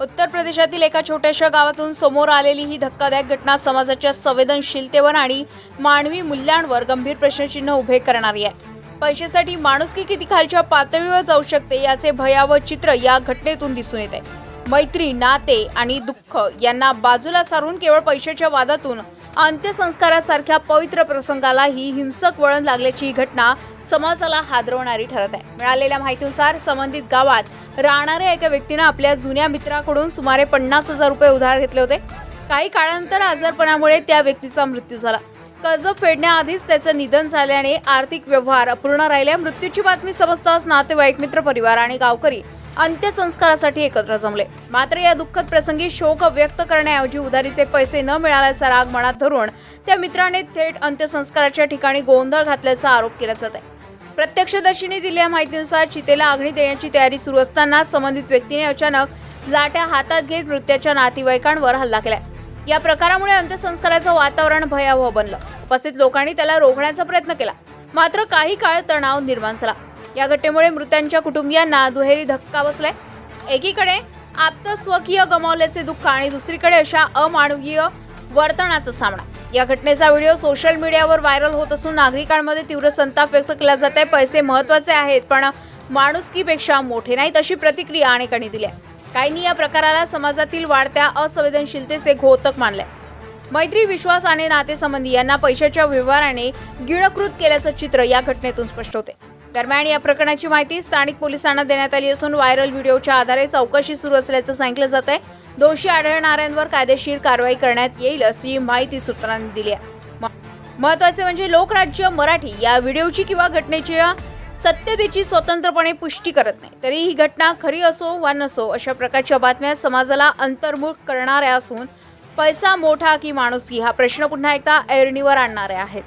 उत्तर प्रदेशातील एका छोट्याशा गावातून समोर आलेली ही धक्कादायक घटना समाजाच्या संवेदनशीलतेवर आणि मानवी मूल्यांवर गंभीर प्रश्नचिन्ह उभे करणारी आहे. पैशासाठी माणुसकी किती खालच्या पातळीवर जाऊ शकते याचे भयावह चित्र या घटनेतून दिसून येते. मैत्री नाते आणि दुःख यांना बाजूला सारून केवळ पैशाच्या वादातून अंत्यसंस्कारासारख्या पवित्र प्रसंगाला ही हिंसक वळण लागल्याची ही घटना समाजाला हादरवणारी ठरत आहे. मिळालेल्या माहितीनुसार संबंधित गावात राहणाऱ्या एका व्यक्तीनं आपल्या जुन्या मित्राकडून सुमारे पन्नास हजार रुपये उधार घेतले होते. काही काळानंतर आजारपणामुळे त्या व्यक्तीचा मृत्यू झाला. कर्ज फेडण्याआधीच त्याचं निधन झाल्याने आर्थिक व्यवहार अपूर्ण राहिल्या. मृत्यूची बातमी समजताच नातेवाईक मित्र परिवार आणि गावकरी अंत्यसंस्कारासाठी एकत्र जमले. मात्र या दुःखद प्रसंगी शोक व्यक्त करण्याऐवजी उधारीचे पैसे न मिळाल्याचा राग मनात धरून त्या मित्राने थेट अंत्यसंस्काराच्या ठिकाणी गोंधळ घातल्याचा आरोप केला जात आहे. प्रत्यक्षदर्शीने दिलेल्या माहितीनुसार चितेला अग्नी देण्याची तयारी सुरू असताना संबंधित व्यक्तीने अचानक लाट्या हातात घेत मृत्याच्या नातेवाईकांवर हल्ला केला या प्रकारामुळे अंत्यसंस्काराचं वातावरण भयावह बनलं. उपस्थित लोकांनी त्याला रोखण्याचा प्रयत्न केला. मात्र काही काळ तणाव निर्माण झाला. या घटनेमुळे मृतांच्या कुटुंबियांना दुहेरी धक्का बसलाय. एकीकडे आप्त स्वकीय गमावल्याचे दुःख आणि दुसरीकडे अशा अमानवीय वर्तनाचा सामना. या घटनेचा व्हिडिओ सोशल मीडियावर व्हायरल होत असून नागरिकांमध्ये तीव्र संताप व्यक्त केला जात आहे पैसे महत्त्वाचे आहेत पण माणुसकीपेक्षा मोठे नाहीत अशी प्रतिक्रिया अनेकांनी दिली आहे. काहींनी या प्रकाराला समाजातील वाढत्या असंवेदनशीलतेचे घोतक मानले मैत्री विश्वास आणि नातेसंबंधी यांना पैशाच्या व्यवहाराने गिळकृत केल्याचं चित्र या घटनेतून स्पष्ट होते. दरम्यान या प्रकरणाची माहिती स्थानिक पोलिसांना देण्यात आली असून व्हायरल व्हिडिओच्या आधारे चौकशी सुरू असल्याचं सांगितलं जात आहे दोषी आढळणाऱ्यांवर कायदेशीर कारवाई करण्यात येईल अशी माहिती सूत्रांनी दिली आहे. म- महत्त्वाचे म्हणजे लोकराज्य मराठी या व्हिडिओची किंवा घटनेच्या सत्यतेची स्वतंत्रपणे पुष्टी करत नाही. तरी ही घटना खरी असो वा नसो अशा प्रकारच्या बातम्या समाजाला अंतर्मुख करणाऱ्या असून पैसा मोठा की माणुसकी हा प्रश्न पुन्हा एकदा ऐरणीवर आणणारे आहेत.